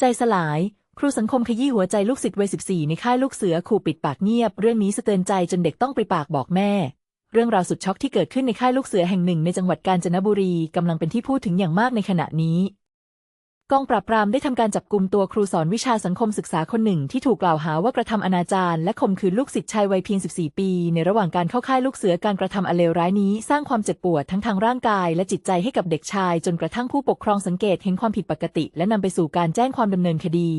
ใจสลาย ครูสังคมขยี้หัวใจลูกศิษย์วัยสิบสี่ในค่ายลูกเสือขู่ปิดปากเงียบ เรื่องนี้สะเตือนใจจนเด็กต้องไปปากบอกแม่ เรื่องราวสุดช็อกที่เกิดขึ้นในค่ายลูกเสือแห่งหนึ่งในจังหวัดกาญจนบุรีกำลังเป็นที่พูดถึงอย่างมากในขณะนี้ กองปราบปรามได้ทำการจับกลุ่มตัวครูสอนวิชาสังคมศึกษาคนหนึ่งที่ถูกกล่าวหาว่ากระทำอนาจารและข่มขืนลูกศิษย์ชายวัยเพียง 14 ปี ในระหว่างการเข้าค่ายลูกเสือการกระทำอเลวร้ายนี้ สร้างความเจ็บปวดทั้งทางร่างกายและจิตใจให้กับเด็กชาย จนกระทั่งผู้ปกครองสังเกตเห็นความผิดปกติ และนำไปสู่การแจ้งความดำเนินคดี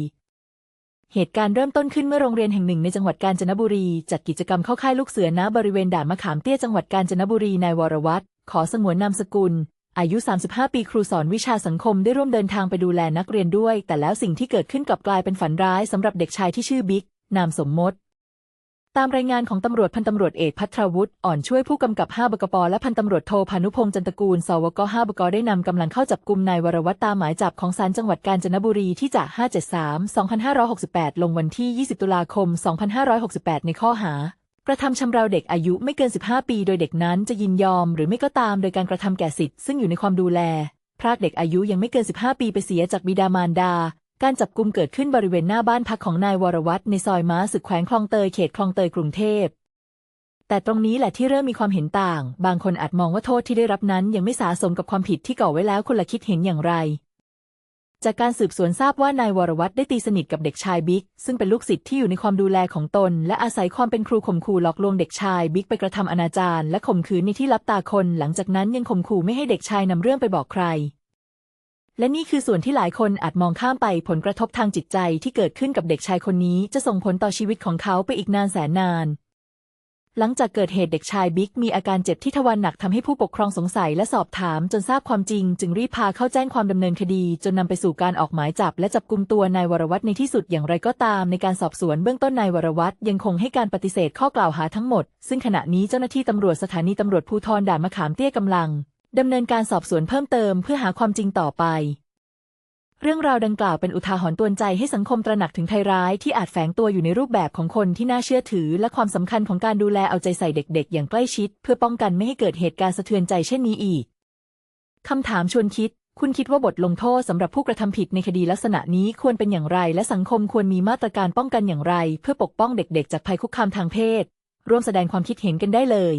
เหตุการณ์เริ่มต้นขึ้นเมื่อโรงเรียนแห่งหนึ่งในจังหวัดกาญจนบุรี จัดกิจกรรมเข้าค่ายลูกเสือณบริเวณด่านมะขามเตี้ยจังหวัดกาญจนบุรีนายวรวัตรขอสงวนนามสกุล อายุ 35 ปีครูสอนวิชาสังคมได้ร่วมเดินทางไปดูแลนักเรียนด้วย แต่แล้วสิ่งที่เกิดขึ้นกลับกลายเป็นฝันร้ายสำหรับเด็กชายที่ชื่อบิ๊ก นามสมมติ ตามรายงานของตำรวจพันตำรวจเอกพัทรวุฒิอ่อนช่วยผู้กำกับ 5 บกปและพันตำรวจโทพานุพงษ์จันตกูล สวก 5 บกได้นำกำลังเข้าจับกลุ่มนายวรวัตตามหมายจับของศาลจังหวัดกาญจนบุรีที่จะ573 2568 ลงวันที่ 20 ตุลาคม 2568 ในข้อหา กระทำชำเราเด็กอายุไม่เกิน 15 ปี โดยเด็กนั้นจะยินยอมหรือไม่ก็ตามโดยการกระทำแก่สิทธิ์ซึ่งอยู่ในความดูแล พรากเด็กอายุยังไม่เกิน 15 ปีไปเสียจากบิดามารดา การจับกุมเกิดขึ้นบริเวณหน้าบ้านพักของนายวรวัตรในซอยม้าศึกแขวงคลองเตยเขตคลองเตยกรุงเทพ แต่ตรงนี้แหละที่เริ่มมีความเห็นต่าง บางคนอาจมองว่าโทษที่ได้รับนั้นยังไม่สาสมกับความผิดที่ก่อไว้แล้วคนละคิดเห็นอย่างไร จากการสืบสวนทราบว่านายวรวัตรได้ตีสนิทกับเด็กชายบิ๊ก ซึ่งเป็นลูกศิษย์ที่อยู่ในความดูแลของตน และอาศัยความเป็นครูข่มขู่หลอกลวงเด็กชายบิ๊กไปกระทำอนาจารและข่มขืนในที่ลับตาคน หลังจากนั้นยังข่มขู่ไม่ให้เด็กชายนำเรื่องไปบอกใคร และนี่คือส่วนที่หลายคนอาจมองข้ามไปผลกระทบทางจิตใจที่เกิดขึ้นกับเด็กชายคนนี้จะส่งผลต่อชีวิตของเขาไปอีกนานแสนนาน หลังจากเกิดเหตุเด็กชายบิ๊กมีอาการเจ็บที่ทวารหนักทำให้ผู้ปกครองสงสัยและสอบถามจนทราบความจริง จึงรีบพาเข้าแจ้งความดำเนินคดี จนนำไปสู่การออกหมายจับ และจับกุมตัวนายวรวัตรในที่สุดอย่างไรก็ตาม ในการสอบสวนเบื้องต้นนายวรวัตรยังคงให้การปฏิเสธข้อกล่าวหาทั้งหมด ซึ่งขณะนี้เจ้าหน้าที่ตำรวจสถานีตำรวจภูธรด่านมะขามเตี้ยกำลังดำเนินการสอบสวนเพิ่มเติมเพื่อหาความจริงต่อไป เรื่องราวดังกล่าวเป็นอุทาหรณ์ตือนใจให้สังคมตระหนักถึงภัยร้ายที่อาจแฝงตัวอยู่ในรูปแบบของคนที่น่าเชื่อถือ และความสำคัญของการดูแลเอาใจใส่เด็กๆ อย่างใกล้ชิด เพื่อป้องกันไม่ให้เกิดเหตุการณ์สะเทือนใจเช่นนี้อีกคำถามชวนคิด คุณคิดว่าบทลงโทษสำหรับผู้กระทำผิดในคดีลักษณะนี้ควรเป็นอย่างไร และสังคมควรมีมาตรการป้องกันอย่างไร เพื่อปกป้องเด็กๆ จากภัยคุกคามทางเพศ ร่วมแสดงความคิดเห็นกันได้เลย